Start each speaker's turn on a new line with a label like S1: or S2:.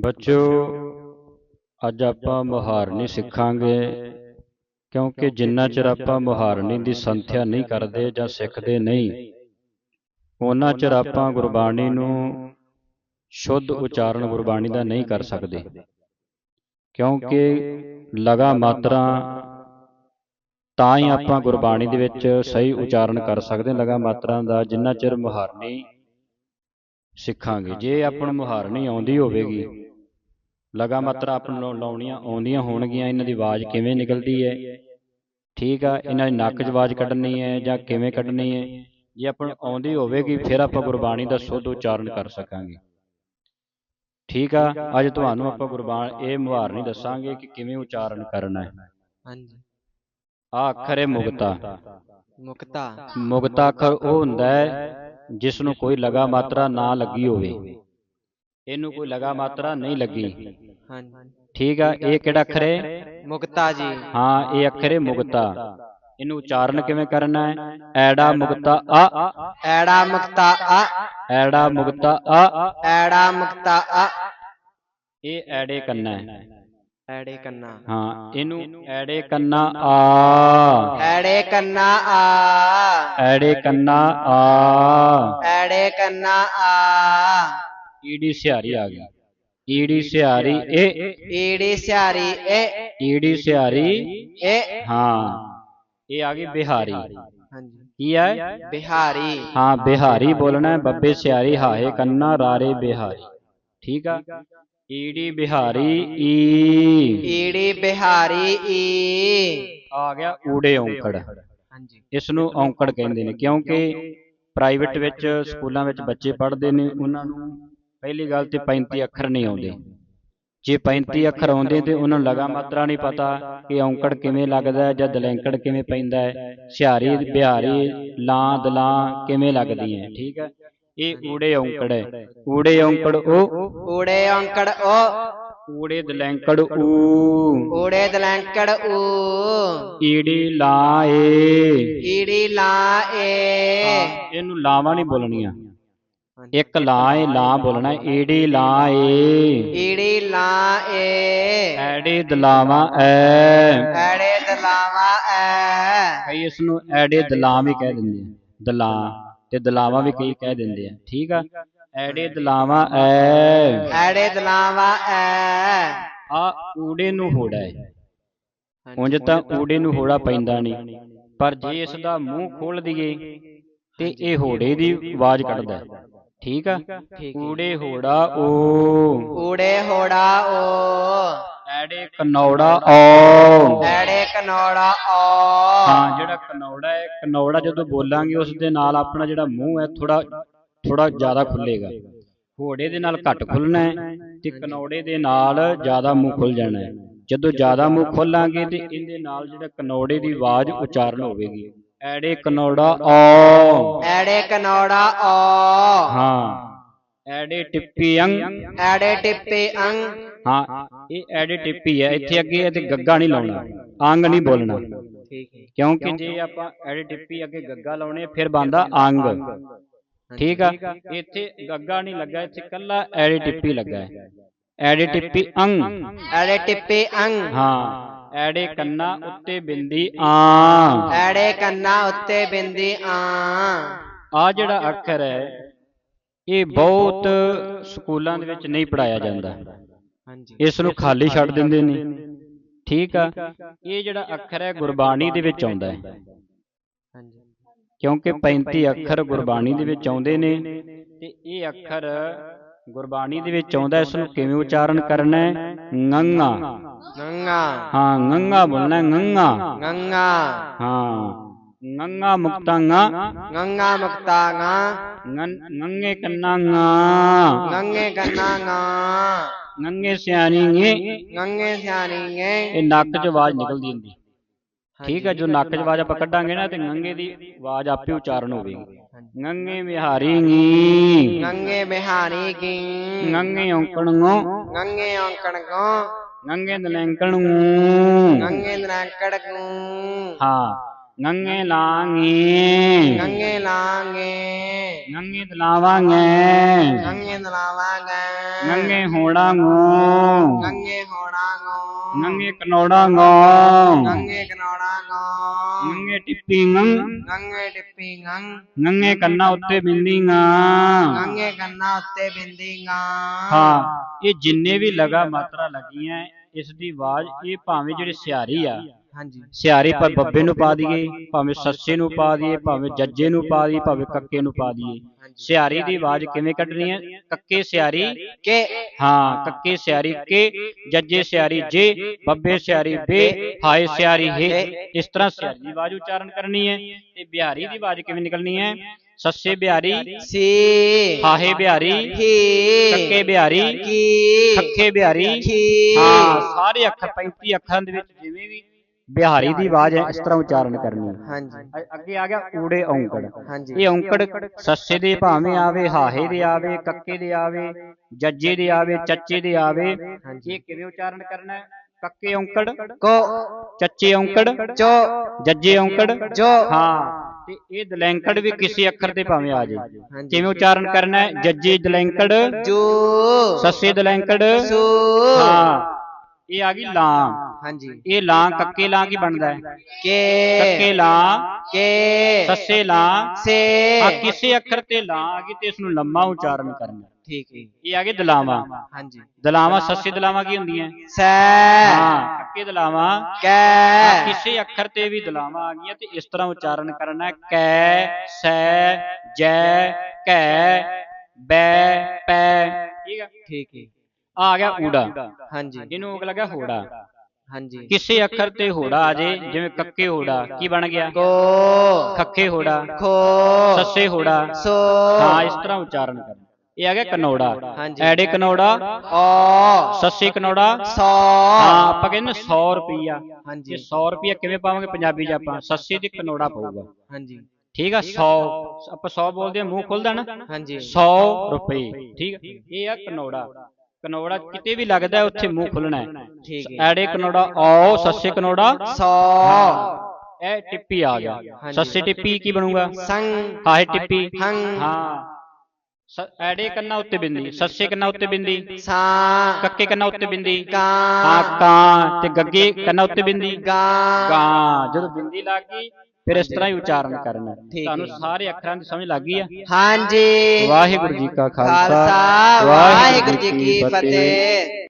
S1: ਬੱਚਿਓ ਅੱਜ ਆਪਾਂ ਮੁਹਾਰਨੀ ਸਿੱਖਾਂਗੇ ਕਿਉਂਕਿ ਜਿੰਨਾ ਚਿਰ ਆਪਾਂ ਮੁਹਾਰਨੀ ਦੀ ਸੰਥਿਆ ਨਹੀਂ ਕਰਦੇ ਜਾਂ ਸਿੱਖਦੇ ਨਹੀਂ ਉਹਨਾਂ ਚਿਰ ਆਪਾਂ ਗੁਰਬਾਣੀ ਨੂੰ ਸ਼ੁੱਧ ਉਚਾਰਨ ਗੁਰਬਾਣੀ ਦਾ ਨਹੀਂ ਕਰ ਸਕਦੇ। ਕਿਉਂਕਿ ਲਗਾ ਮਾਤਰਾ ਤਾਂ ਹੀ ਆਪਾਂ ਗੁਰਬਾਣੀ ਦੇ ਵਿੱਚ ਸਹੀ ਉਚਾਰਨ ਕਰ ਸਕਦੇ ਲਗਾ ਮਾਤਰਾ ਦਾ ਜਿੰਨਾ ਚਿਰ ਮੁਹਾਰਨੀ ਸਿੱਖਾਂਗੇ। ਜੇ ਆਪਾਂ ਨੂੰ ਮੁਹਾਰਨੀ ਆਉਂਦੀ ਹੋਵੇਗੀ ਲਗਾ ਮਾਤਰਾ ਆਪਾਂ ਨੂੰ ਲਾਉਣੀਆਂ ਆਉਂਦੀਆਂ ਹੋਣਗੀਆਂ। ਇਹਨਾਂ ਦੀ ਆਵਾਜ਼ ਕਿਵੇਂ ਨਿਕਲਦੀ ਹੈ? ਠੀਕ ਆ ਇਹਨਾਂ ਦੀ ਨੱਕ 'ਚ ਆਵਾਜ਼ ਕੱਢਣੀ ਹੈ ਜਾਂ ਕਿਵੇਂ ਕੱਢਣੀ ਹੈ? ਜੇ ਆਪਾਂ ਆਉਂਦੀ ਹੋਵੇਗੀ ਫਿਰ ਆਪਾਂ ਗੁਰਬਾਣੀ ਦਾ ਸ਼ੁੱਧ ਉਚਾਰਨ ਕਰ ਸਕਾਂਗੇ। ਠੀਕ ਆ ਅੱਜ ਤੁਹਾਨੂੰ ਆਪਾਂ ਗੁਰਬਾਣ ਇਹ ਮੁਹਾਰਨੀ ਦੱਸਾਂਗੇ ਕਿ ਕਿਵੇਂ ਉਚਾਰਨ ਕਰਨਾ ਹੈ।
S2: ਹਾਂਜੀ।
S1: ਆ ਅੱਖਰ ਹੈ ਮੁਕਤਾ।
S2: ਮੁਕਤਾ।
S1: ਮੁਕਤਾ ਅੱਖਰ ਉਹ ਹੁੰਦਾ ਹੈ ਜਿਸ ਨੂੰ ਕੋਈ ਲਗਾ ਮਾਤਰਾ ਨਾ ਲੱਗੀ ਹੋਵੇ। ਇਹਨੂੰ ਕੋਈ ਲਗਾ ਮਾਤਰਾ ਨਹੀਂ ਲੱਗੀ
S2: ਹਾਂਜੀ
S1: ਠੀਕ ਆ ਇਹ ਕਿਹੜਾ ਅੱਖਰ ਹੈ
S2: ਮੁਕਤਾ ਜੀ
S1: ਹਾਂ ਇਹ ਅੱਖਰ ਹੈ ਮੁਕਤਾ ਇਹਨੂੰ ਉਚਾਰਨ ਕਿਵੇਂ ਕਰਨਾ ਹੈ ਐੜਾ ਮੁਕਤਾ ਆ
S2: ਐੜਾ ਮੁਕਤਾ ਆ
S1: ਐੜਾ ਮੁਕਤਾ ਆ
S2: ਐੜਾ ਮੁਕਤਾ ਆ
S1: ਇਹ ਐੜੇ ਕੰਨਾ ਹੈ
S2: ਐੜੇ ਕੰਨਾ
S1: ਹਾਂ ਇਹਨੂੰ ਐੜੇ ਕੰਨਾ ਆ
S2: ਐੜੇ ਕੰਨਾ ਆ
S1: ਐੜੇ ਕੰਨਾ ਆ
S2: ਐੜੇ ਕੰਨਾ ਆ
S1: ਈੜੀ ਸਿਹਾਰੀ ਆ ਗਈ। ਈੜੀ ਸਿਹਾਰੀ ਇਹ
S2: ਈੜੀ ਸਿਆਰੀ ਏ
S1: ਈੜੀ ਸਿਹਾਰੀ
S2: ਏ
S1: ਹਾਂ ਇਹ ਆ ਗਈ ਬਿਹਾਰੀ।
S2: ਹਾਂਜੀ।
S1: ਕੀ ਹੈ
S2: ਬਿਹਾਰੀ।
S1: ਹਾਂ ਬਿਹਾਰੀ ਬੋਲਣਾ ਹੈ ਬੱਬੇ ਸਿਹਾਰੀ ਹਾਏ ਕੰਨਾ ਰਾਰੇ ਬਿਹਾਰੀ। ਠੀਕ ਆ? ਈੜੀ ਬਿਹਾਰੀ ਈ।
S2: ਈੜੀ ਬਿਹਾਰੀ ਈ।
S1: ਆ ਗਿਆ ਊੜੇ ਔਂਕੜ।
S2: ਹਾਂਜੀ।
S1: ਇਸ ਨੂੰ ਔਂਕੜ ਕਹਿੰਦੇ ਨੇ ਕਿਉਂਕਿ ਪ੍ਰਾਈਵੇਟ ਵਿੱਚ ਸਕੂਲਾਂ ਵਿੱਚ ਬੱਚੇ ਪੜ੍ਹਦੇ ਨੇ ਉਹਨਾਂ ਨੂੰ। ਪਹਿਲੀ ਗੱਲ ਤੇ 35 ਅੱਖਰ ਨਹੀਂ ਆਉਂਦੇ। ਜੇ 35 ਅੱਖਰ ਆਉਂਦੇ ਤੇ ਉਹਨਾਂ ਨੂੰ ਲਗਾ ਮਾਤਰਾ ਨਹੀਂ ਪਤਾ ਕਿ ਔਂਕੜ ਕਿਵੇਂ ਲੱਗਦਾ ਹੈ ਜਾਂ ਦਲੈਂਕੜ ਕਿਵੇਂ ਪੈਂਦਾ ਹੈ। ਸਿਹਾਰੀ ਬਿਹਾਰੀ ਲਾਂ ਦਲਾਂ ਕਿਵੇਂ ਲੱਗਦੀਆਂ ਹੈ ਠੀਕ ਹੈ? ਇਹ ਊੜੇ ਔਂਕੜ ਹੈ। ਊੜੇ ਔਂਕੜ ਉਹ
S2: ਊੜੇ ਔਂਕੜ ਓ
S1: ਊੜੇ ਦਲੈਂਕੜ ਊ।
S2: ਊੜੇ ਦਲੰਕੜ ਊ।
S1: ਈੜੀ ਲਾਂ ਏ।
S2: ਈੜੀ ਲਾ ਏ।
S1: ਇਹਨੂੰ ਲਾਵਾਂ ਨਹੀਂ ਬੋਲਣੀਆਂ। ਇੱਕ ਲਾਂ ਏ ਲਾਂ ਬੋਲਣਾ ਈੜੀ ਲਾਂ ਏ।
S2: ਈੜੀ ਲਾ ਏ।
S1: ਐੜੇ ਦਲਾਵਾਂ ਐ।
S2: ਐੜੇ ਦਲਾਵਾ ਐ।
S1: ਕਈ ਇਸ ਨੂੰ ਐੜੇ ਦਲਾਂ ਵੀ ਕਹਿ ਦਿੰਦੇ ਆ। ਦਲਾਂ ਤੇ ਦਲਾਵਾਂ ਵੀ ਕਈ ਕਹਿ ਦਿੰਦੇ ਆ। ਠੀਕ ਆ? ਐੜੇ ਦਲਾਵਾਂ ਐ।
S2: ਐੜੇ ਦਲਾਵਾ ਐ।
S1: ਆ ਊੜੇ ਨੂੰ ਹੋੜਾ ਹੈ ਉਂਝ ਤਾਂ ਊੜੇ ਨੂੰ ਹੋੜਾ ਪੈਂਦਾ ਨਹੀਂ। ਪਰ ਜੇ ਇਸ ਦਾ ਮੂੰਹ ਖੋਲ ਦਈਏ ਤੇ ਇਹ ਹੋੜੇ ਦੀ ਆਵਾਜ਼ ਕੱਢਦਾ। ਹੈ। ਠੀਕ ਆ? ਊੜੇ ਹੋੜਾ ਓ।
S2: ਊੜੇ ਹੋੜਾ ਓ।
S1: ਐੜੇ ਕਨੌੜਾ ਓ।
S2: ਐੜੇ ਕਨੌੜਾ ਓ।
S1: ਹਾਂ ਜਿਹੜਾ ਕਨੌੜਾ ਹੈ ਕਨੌੜਾ ਜਦੋਂ ਬੋਲਾਂਗੇ ਉਸ ਦੇ ਨਾਲ ਆਪਣਾ ਜਿਹੜਾ ਮੂੰਹ ਹੈ ਥੋੜਾ ਥੋੜਾ ਜ਼ਿਆਦਾ ਖੁੱਲੇਗਾ। ਹੋੜੇ ਦੇ ਨਾਲ ਘੱਟ ਖੁੱਲਣਾ ਹੈ ਤੇ ਕਨੌੜੇ ਦੇ ਨਾਲ ਜ਼ਿਆਦਾ ਮੂੰਹ ਖੁੱਲ ਜਾਣਾ ਹੈ। ਜਦੋਂ ਜ਼ਿਆਦਾ ਮੂੰਹ ਖੋਲਾਂਗੇ ਤੇ ਇਹਦੇ ਨਾਲ ਜਿਹੜਾ ਕਨੌੜੇ ਦੀ ਆਵਾਜ਼ ਉਚਾਰਨ ਹੋਵੇਗੀ। ਐੜੇ ਕਨੌੜਾ ਓ।
S2: ਐੜੇ ਕਨੌੜਾ ਓ।
S1: ਹਾਂ। ਐੜੇ ਟਿੱਪੀ ਅੰਗ।
S2: ਐੜੇ ਟਿੱਪੇ ਅੰਗ।
S1: ਹਾਂ ਇਹ ਐੜੇ ਟਿੱਪੀ ਹੈ। ਇੱਥੇ ਅੱਗੇ ਇਹ ਤੇ ਗੱਗਾ ਨਹੀਂ ਲਾਉਣਾ। ਅੰਗ ਨਹੀਂ ਬੋਲਣਾ।
S2: ਠੀਕ ਹੈ।
S1: ਕਿਉਂਕਿ ਜੇ ਆਪਾਂ ਐੜੇ ਟਿੱਪੀ ਅੱਗੇ ਗੱਗਾ ਲਾਉਣੇ ਫਿਰ ਬਣਦਾ ਅੰਗ। ਠੀਕ ਆ? ਇੱਥੇ ਗੱਗਾ ਨਹੀਂ ਲੱਗਾ ਇੱਥੇ ਕੱਲਾ ਐੜੇ ਟਿੱਪੀ ਲੱਗਾ ਹੈ। ਐੜੇ ਟਿੱਪੀ ਅੰਗ।
S2: ਐੜੇ ਟਿੱਪੇ ਅੰਗ।
S1: ਹਾਂ। ਐੜੇ ਕੰਨਾ ਉੱਤੇ ਬਿੰਦੀ ਆ।
S2: ਐੜੇ ਕੰਨਾ ਉੱਤੇ ਬਿੰਦੀ ਆ।
S1: ਆ ਜਿਹੜਾ ਅੱਖਰ ਹੈ ਇਹ ਬਹੁਤ ਸਕੂਲਾਂ ਦੇ ਵਿੱਚ ਨਹੀਂ ਪੜਾਇਆ ਜਾਂਦਾ।
S2: ਹਾਂਜੀ।
S1: ਇਸ ਨੂੰ ਖਾਲੀ ਛੱਡ ਦਿੰਦੇ ਨੇ। ਠੀਕ ਆ? ਇਹ ਜਿਹੜਾ ਅੱਖਰ ਹੈ ਗੁਰਬਾਣੀ ਦੇ ਵਿੱਚ ਆਉਂਦਾ ਹੈ।
S2: ਹਾਂਜੀ।
S1: ਕਿਉਂਕਿ 35 ਅੱਖਰ ਗੁਰਬਾਣੀ ਦੇ ਵਿੱਚ ਆਉਂਦੇ ਨੇ ਤੇ ਇਹ ਅੱਖਰ ਗੁਰਬਾਣੀ ਦੇ ਵਿੱਚ ਆਉਂਦਾ ਇਸ ਨੂੰ ਕਿਵੇਂ ਉਚਾਰਨ ਕਰਨਾ ਹੈ? ngੰਗਾ
S2: ਗੰਗਾ
S1: ਹਾਂ ngੰਗਾ ਬੋਲਣਾ ਹੈ, ngੰਗਾ
S2: ਗੰਗਾ
S1: ਹਾਂ। ngੰਗਾ ਮੁਕਤਾਂਗਾ
S2: ਗੰਗਾ ਮੁਕਤਾਗਾ
S1: ngੰਗੇ ਕੰਨਾਂਗਾ
S2: ਗੰਗੇ ਕੰਨਾਗਾ
S1: ngੰਗੇ ਸਿਆਣੀਏ
S2: ਗੰਗੇ ਸਿਆਣੀਏ
S1: ਇਹ ਨੱਕ 'ਚ ਆਵਾਜ਼ ਨਿਕਲਦੀ ਹੁੰਦੀ। ਠੀਕ ਹੈ ਜੋ ਨੱਕ 'ਚ ਆਵਾਜ਼ ਆਪਾਂ ਕੱਢਾਂਗੇ ਨਾ ਤੇ ngੰਗੇ ਦੀ ਆਵਾਜ਼ ਆਪੇ ਉਚਾਰਨ ਹੋਵੇਗੀ। ਵਿਹਾਰੀ ਨੀ
S2: ਗੰਗੇ ਬਿਹਾਰੀ ਕੀ?
S1: ngੰਗੇ ਔਂਕਣੋ
S2: ਗੰਗੇ ਔਂਕੜ ਕੋ
S1: ngੰਗੇ ਦਲੈਂਕਣੋ
S2: ਗੰਗੇ ਕੋ
S1: ਹਾਂ ਗੰਗੇ ਲਾਂਗੇ।
S2: ਗੰਗੇ ਲਾਂਗੇ।
S1: ਗੰਗੇ ਦਲਾਵਾਂਗੇ
S2: ਗੰਗੇ ਦਲਾਵਾਂਗੇ
S1: ਗੰਗੇ ਹੋੜਾਂਗੋ
S2: ਗੰਗੇ ਹੋੜਾਂਗੋ
S1: ਗੰਗੇ ਕਨੋੜਾਂਗੋ
S2: ਗੰਗੇ ਕਨੌੜਾਂਗੋ
S1: ਗੰਗੇ
S2: ਟਿੱਪੀ
S1: ਕੰਨਾਂ ਉੱਤੇ ਬਿੰਦੀਆਂ।
S2: ਗੰਗੇ ਕੰਨਾਂ ਉੱਤੇ ਬਿੰਦੀਆਂ।
S1: ਹਾਂ ਇਹ ਜਿੰਨੇ ਵੀ ਲਗਾ ਮਾਤਰਾ ਲੱਗੀਆਂ ਇਸ ਦੀ ਆਵਾਜ਼ ਇਹ ਭਾਵੇਂ ਜਿਹੜੇ ਸਿਆਰੀ ਆ
S2: ਹਾਂਜੀ।
S1: ਸਿਆਰੀ ਪਰ ਬੱਬੇ ਨੂੰ ਪਾ ਦਈਏ ਭਾਵੇਂ ਸੱਸੇ ਨੂੰ ਪਾ ਦਈਏ ਭਾਵੇਂ ਜੱਜੇ ਨੂੰ ਪਾ ਦਈਏ ਭਾਵੇਂ ਕੱਕੇ ਨੂੰ ਪਾ ਦਈਏ। ਸਿਆਰੀ ਦੀ ਆਵਾਜ਼ ਕਿਵੇਂ ਕੱਢਣੀ ਹੈ? ਕੱਕੇ ਸਿਆਰੀ
S2: ਕੇ
S1: ਹਾਂ ਕੱਕੇ ਸਿਆਰੀ ਕੇ ਜੱਜੇ ਸਿਆਰੀ ਜੇ ਬੱਬੇ ਸਿਆਰੀ ਬੇ ਹਾਏ ਸਿਆਰੀ ਹੇ ਇਸ ਤਰ੍ਹਾਂ ਸਿਆਰੀ ਦੀ ਆਵਾਜ਼ ਉਚਾਰਨ ਕਰਨੀ ਹੈ ਤੇ ਬਿਹਾਰੀ ਦੀ ਆਵਾਜ਼ ਕਿਵੇਂ ਨਿਕਲਣੀ ਹੈ? ਸੱਸੇ ਬਿਹਾਰੀ
S2: ਸੀ
S1: ਹਾਹੇ ਬਿਹਾਰੀ
S2: ਹੀ
S1: ਕੱਕੇ ਬਿਹਾਰੀ
S2: ਕੀ
S1: ਖੱਖੇ ਬਿਹਾਰੀ ਹਾਂ ਸਾਰੇ ਅੱਖਰ 35 ਅੱਖਰਾਂ ਦੇ ਵਿੱਚ ਜਿਵੇਂ ਵੀ ਬਿਹਾਰੀ ਦੀ ਆਵਾਜ਼ ਹੈ ਇਸ ਤਰ੍ਹਾਂ ਉਚਾਰਨ ਕਰਨੀ।
S2: ਹਾਂਜੀ।
S1: ਅੱਗੇ ਆ ਗਿਆ ਊੜੇ ਔਂਕੜ। ਇਹ ਔਂਕੜ ਸੱਸੇ ਦੇ ਭਾਵੇਂ ਆਵੇ ਹਾਹੇ ਦੇ ਆਵੇ ਕੱਕੇ ਦੇ ਆਵੇ ਜੱਜੇ ਦੇ ਆਵੇ ਚੱਚੇ ਦੇ ਆਵੇ। ਇਹ ਕਿਵੇਂ ਉਚਾਰਨ ਕਰਨਾ ਹੈ? ਕੱਕੇ ਔਂਕੜ
S2: ਕੋ
S1: ਚੱਚੇ ਔਂਕੜ
S2: ਚੋ
S1: ਜੱਜੇ ਔਂਕੜ
S2: ਜੋ।
S1: ਹਾਂ। ਤੇ ਇਹ ਦਲੈਂਕੜ ਵੀ ਕਿਸੇ ਅੱਖਰ ਤੇ ਭਾਵੇਂ ਆ ਜਾਏ।
S2: ਹਾਂਜੀ।
S1: ਕਿਵੇਂ ਉਚਾਰਨ ਕਰਨਾ ਹੈ? ਜੱਜੇ ਦਲੈਂਕੜ
S2: ਜੋ।
S1: ਸੱਸੇ ਦਲੈਂਕੜ
S2: ਸੋ।
S1: ਹਾਂ। ਇਹ ਆ ਗਈ ਲਾਂ
S2: ਹਾਂਜੀ।
S1: ਇਹ ਲਾਂ ਕੱਕੇ ਲਾਂ ਕੀ ਬਣਦਾ ਹੈ? ਕੱਕੇ
S2: ਕੇ
S1: ਲਾਂ
S2: ਕੇ।
S1: ਸੱਸੇ ਲਾਂ
S2: ਸੇ।
S1: ਆ ਕਿਸੇ ਅੱਖਰ ਤੇ ਲਾਂ ਆ ਗਈ ਤੇ ਇਸ ਨੂੰ ਲੰਮਾ ਉਚਾਰਨ ਕਰਨਾ।
S2: ਠੀਕ ਹੈ।
S1: ਇਹ ਆ ਗਏ ਦਲਾਵਾਂ।
S2: ਹਾਂਜੀ।
S1: ਦਲਾਵਾਂ ਸੱਸੇ ਦਲਾਵਾਂ ਕੀ ਹੁੰਦੀਆਂ?
S2: ਸੈ।
S1: ਹਾਂ ਕੱਕੇ ਦਲਾਵਾਂ। ਆ
S2: ਕੈ
S1: ਕਿਸੇ ਅੱਖਰ ਤੇ ਵੀ ਦਲਾਵਾਂ ਆ ਗਈਆਂ ਤੇ ਇਸ ਤਰ੍ਹਾਂ ਉਚਾਰਨ ਕਰਨਾ ਹੈ। ਕੈ ਸੈ ਜੈ ਕੈ ਬੈ ਪੈ। ਠੀਕ ਆ
S2: ਠੀਕ ਹੈ।
S1: ਆ ਗਿਆ ਊੜਾ
S2: ਹਾਂਜੀ।
S1: ਜਿਹਨੂੰ ਉਹ ਲੱਗਾ ਹੋੜਾ।
S2: ਹਾਂਜੀ।
S1: ਕਿਸੇ ਅੱਖਰ ਤੇ ਹੋੜਾ ਆ ਜੇ ਜਿਵੇਂ ਕੱਕੇ ਹੋੜਾ ਕੀ ਬਣ ਗਿਆ?
S2: ਕੋ
S1: ਖੱਖੇ ਹੋੜਾ।
S2: ਖੋ।
S1: ਸੱਸੇ ਹੋੜਾ।
S2: ਸੋ।
S1: ਹਾਂ ਇਸ ਤਰ੍ਹਾਂ ਉਚਾਰਨ ਕਰਨਾ। ਇਹ ਆ ਗਿਆ ਕਨੌੜਾ।
S2: ਹਾਂਜੀ।
S1: ਐੜੇ ਕਨੌੜਾ?
S2: ਓ
S1: ਸੱਸੇ ਕਨੌੜਾ?
S2: ਸੋ।
S1: ਹਾਂ ਆਪਾਂ ਕਹਿੰਦੇ 100 ਰੁਪਈਆ।
S2: ਹਾਂਜੀ।
S1: ਇਹ 100 ਰੁਪਈਆ ਕਿਵੇਂ ਪਾਵਾਂਗੇ ਪੰਜਾਬੀ ਚ ਆਪਾਂ? ਸੱਸੇ ਤੇ ਕਨੌੜਾ ਪਊਗਾ।
S2: ਹਾਂਜੀ।
S1: ਠੀਕ ਆ 100 ਆਪਾਂ 100 ਬੋਲਦੇ ਆ ਮੂੰਹ ਖੁੱਲਦਾ ਨਾ?
S2: ਹਾਂਜੀ।
S1: 100 ਰੁਪਏ। ਠੀਕ ਆ। ਇਹ ਆ ਕਨੌੜਾ। ਕਨੌੜਾ ਕਿਤੇ ਵੀ ਲੱਗਦਾ ਉੱਥੇ ਮੂੰਹ ਖੁੱਲਣਾ ਹੈ।
S2: ਠੀਕ ਹੈ।
S1: ਐੜੇ ਕਨੌੜਾ ਔ ਸੱਸੇ ਕਨੌੜਾ।
S2: ਸੋ
S1: ਇਹ ਟਿੱਪੀ ਆ ਗਿਆ। ਸੱਸੇ ਟਿੱਪੀ ਕੀ ਬਣੂਗਾ?
S2: ਸੰਗ।
S1: ਹਾਏ ਟਿੱਪੀ। ਹਾਂ। ਐੜੇ ਕੰਨਾਂ ਉੱਤੇ ਬਿੰਦੀ। ਸੱਸੇ ਕੰਨਾਂ ਉੱਤੇ ਬਿੰਦੀ।
S2: ਸਾ
S1: ਕੱਕੇ ਕੰਨਾਂ ਉੱਤੇ ਬਿੰਦੀ।
S2: ਕਾ
S1: ਹਾਂ ਕਾਂ ਤੇ ਗੱਗੇ ਕੰਨਾਂ ਉੱਤੇ ਬਿੰਦੀ।
S2: ਗਾ
S1: ਗਾਂ ਜਦੋਂ ਬਿੰਦੀ ਲੱਗ ਗਈ ਫਿਰ ਇਸ ਤਰ੍ਹਾਂ ਹੀ ਉਚਾਰਨ ਕਰਨਾ।
S2: ਠੀਕ
S1: ਤੁਹਾਨੂੰ। ਸਾਰੇ ਅੱਖਰਾਂ ਦੀ ਸਮਝ ਲੱਗ ਗਈ ਆ?
S2: ਹਾਂਜੀ।
S1: ਵਾਹਿਗੁਰੂ ਜੀ ਕਾ
S2: ਖਾਲਸਾ। ਵਾਹਿਗੁਰੂ ਜੀ ਕੀ ਫਤਿਹ।